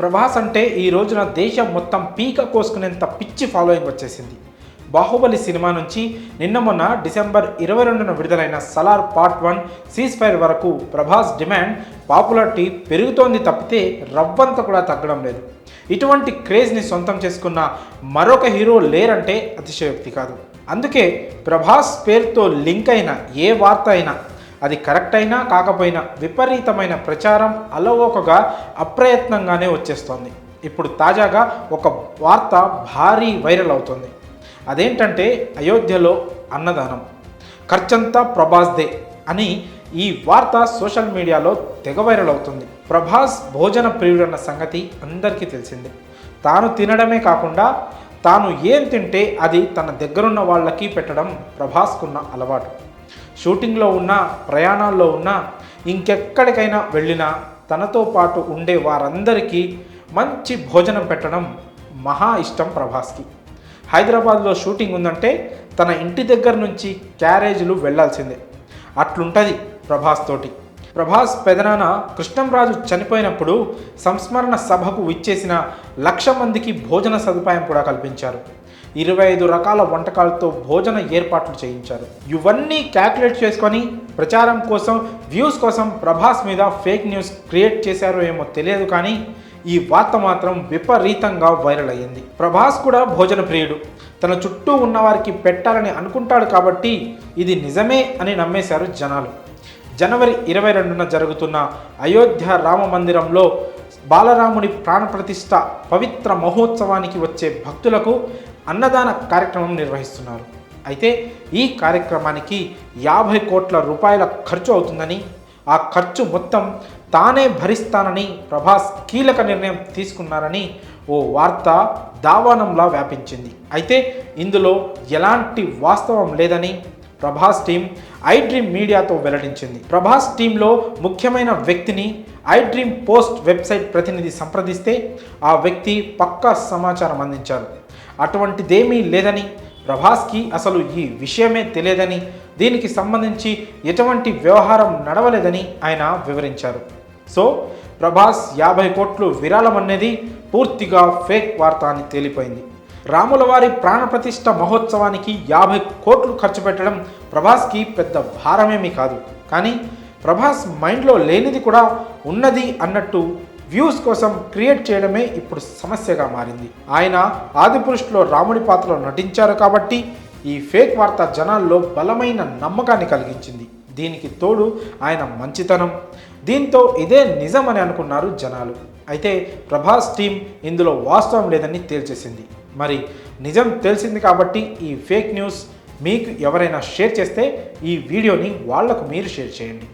ప్రభాస్ అంటే ఈ రోజున దేశం మొత్తం పీక కోసుకునేంత పిచ్చి ఫాలోయింగ్ వచ్చేసింది. బాహుబలి సినిమా నుంచి నిన్న మొన్న డిసెంబర్ ఇరవై రెండున విడుదలైన Salaar part one ceasefire వరకు ప్రభాస్ డిమాండ్ పాపులారిటీ పెరుగుతోంది తప్పితే రవ్వంత కూడా తగ్గడం లేదు. ఇటువంటి క్రేజ్ని సొంతం చేసుకున్న మరొక హీరో లేరంటే అతిశయోక్తి కాదు. అందుకే ప్రభాస్ పేరుతో లింక్ అయిన ఏ వార్త అయినా అది కరెక్ట్ అయినా కాకపోయినా విపరీతమైన ప్రచారం అలవోకగా అప్రయత్నంగానే వచ్చేస్తోంది. ఇప్పుడు తాజాగా ఒక వార్త భారీ వైరల్ అవుతుంది. అదేంటంటే అయోధ్యలో అన్నదానం. ఖర్చంతా ప్రభాస్దే అని ఈ వార్త సోషల్ మీడియాలో తెగ వైరల్ అవుతుంది. ప్రభాస్ భోజన ప్రియుడన్న సంగతి అందరికీ తెలిసిందే. తాను తినడమే కాకుండా తాను ఏం తింటే అది తన దగ్గరున్న వాళ్ళకి పెట్టడం ప్రభాస్కున్న అలవాటు. షూటింగ్లో ఉన్న ప్రయాణాల్లో ఉన్న ఇంకెక్కడికైనా వెళ్ళినా తనతో పాటు ఉండే వారందరికీ మంచి భోజనం పెట్టడం మహా ఇష్టం ప్రభాస్కి. హైదరాబాద్లో షూటింగ్ ఉందంటే తన ఇంటి దగ్గర నుంచి క్యారేజీలు వెళ్ళాల్సిందే అట్లుంటుంది ప్రభాస్ తోటి. ప్రభాస్ పెదనాన్న కృష్ణంరాజు చనిపోయినప్పుడు సంస్మరణ సభకు విచ్చేసిన లక్ష మందికి భోజన సదుపాయం కూడా కల్పించారు. ఇరవై ఐదు రకాల వంటకాలతో భోజన ఏర్పాట్లు చేయించారు. ఇవన్నీ క్యాల్కులేట్ చేసుకొని ప్రచారం కోసం వ్యూస్ కోసం ప్రభాస్ మీద ఫేక్ న్యూస్ క్రియేట్ చేశారో ఏమో తెలియదు కానీ ఈ వార్త మాత్రం విపరీతంగా వైరల్ అయ్యింది. ప్రభాస్ కూడా భోజన ప్రియుడు. తన చుట్టూ ఉన్నవారికి పెట్టాలని అనుకుంటాడు కాబట్టి ఇది నిజమే అని నమ్మేశారు జనాలు. జనవరి ఇరవై రెండున జరుగుతున్న అయోధ్య రామ మందిరంలో బాలరాముడి ప్రాణప్రతిష్ఠ పవిత్ర మహోత్సవానికి వచ్చే భక్తులకు అన్నదాన కార్యక్రమం నిర్వహిస్తున్నారు. అయితే ఈ కార్యక్రమానికి యాభై కోట్ల రూపాయల ఖర్చు అవుతుందని ఆ ఖర్చు మొత్తం తానే భరిస్తానని ప్రభాస్ కీలక నిర్ణయం తీసుకున్నారని ఓ వార్త దావానంలా వ్యాపించింది. అయితే ఇందులో ఎలాంటి వాస్తవం లేదని ప్రభాస్ టీం ఐ డ్రీమ్ మీడియాతో వెల్లడించింది. ప్రభాస్ టీంలో ముఖ్యమైన వ్యక్తిని ఐ డ్రీమ్ పోస్ట్ వెబ్సైట్ ప్రతినిధి సంప్రదిస్తే ఆ వ్యక్తి పక్కా సమాచారం అందించారు. అటువంటిదేమీ లేదని ప్రభాస్కి అసలు ఈ విషయమే తెలియదని దీనికి సంబంధించి ఎటువంటి వ్యవహారం నడవలేదని ఆయన వివరించారు. సో ప్రభాస్ యాభై కోట్లు విరాళం అనేది పూర్తిగా ఫేక్ వార్త అని తేలిపోయింది. రాములవారి ప్రాణప్రతిష్ట ప్రాణప్రతిష్ఠ మహోత్సవానికి యాభై కోట్లు ఖర్చు పెట్టడం ప్రభాస్కి పెద్ద భారమేమీ కాదు. కానీ ప్రభాస్ మైండ్లో లేనిది కూడా ఉన్నది అన్నట్టు వ్యూస్ కోసం క్రియేట్ చేయడమే ఇప్పుడు సమస్యగా మారింది. ఆయన ఆదిపురుషులో రాముడి పాత్రలో నటించారు కాబట్టి ఈ ఫేక్ వార్త జనాల్లో బలమైన నమ్మకాన్ని కలిగించింది. దీనికి తోడు ఆయన మంచితనం. దీంతో ఇదే నిజం అని అనుకున్నారు జనాలు. అయితే ప్రభాస్ టీం ఇందులో వాస్తవం లేదని తేల్చేసింది. మరి నిజం తెలిసింది కాబట్టి ఈ ఫేక్ న్యూస్ మీకు ఎవరైనా షేర్ చేస్తే ఈ వీడియోని వాళ్ళకు మీరు షేర్ చేయండి.